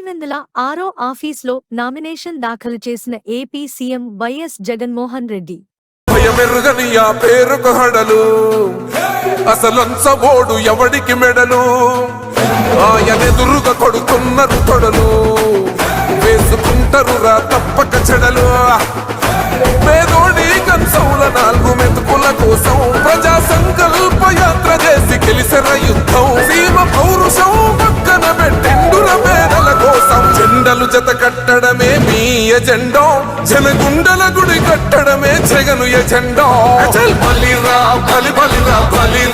వందల ఆరో ఆఫీస్లో నామినేషన్ దాఖలు చేసిన AP CM YS Jaganmohan Reddy. భయమెరుగని పేరుకు హడలు. అసలంచబోడు ఎవడికి మెడలు? ఆయనెదురుగా కొడుతున్నారు తొడలు. వేసుకుంటారు రా తప్పక చెడలు. జెండలు జత కట్టడమే మీ ఎజెండో. జనగుండల గుడి కట్టడమే జగను ఎజెండో. అచల్ బలిరా బలి బలిరా బలి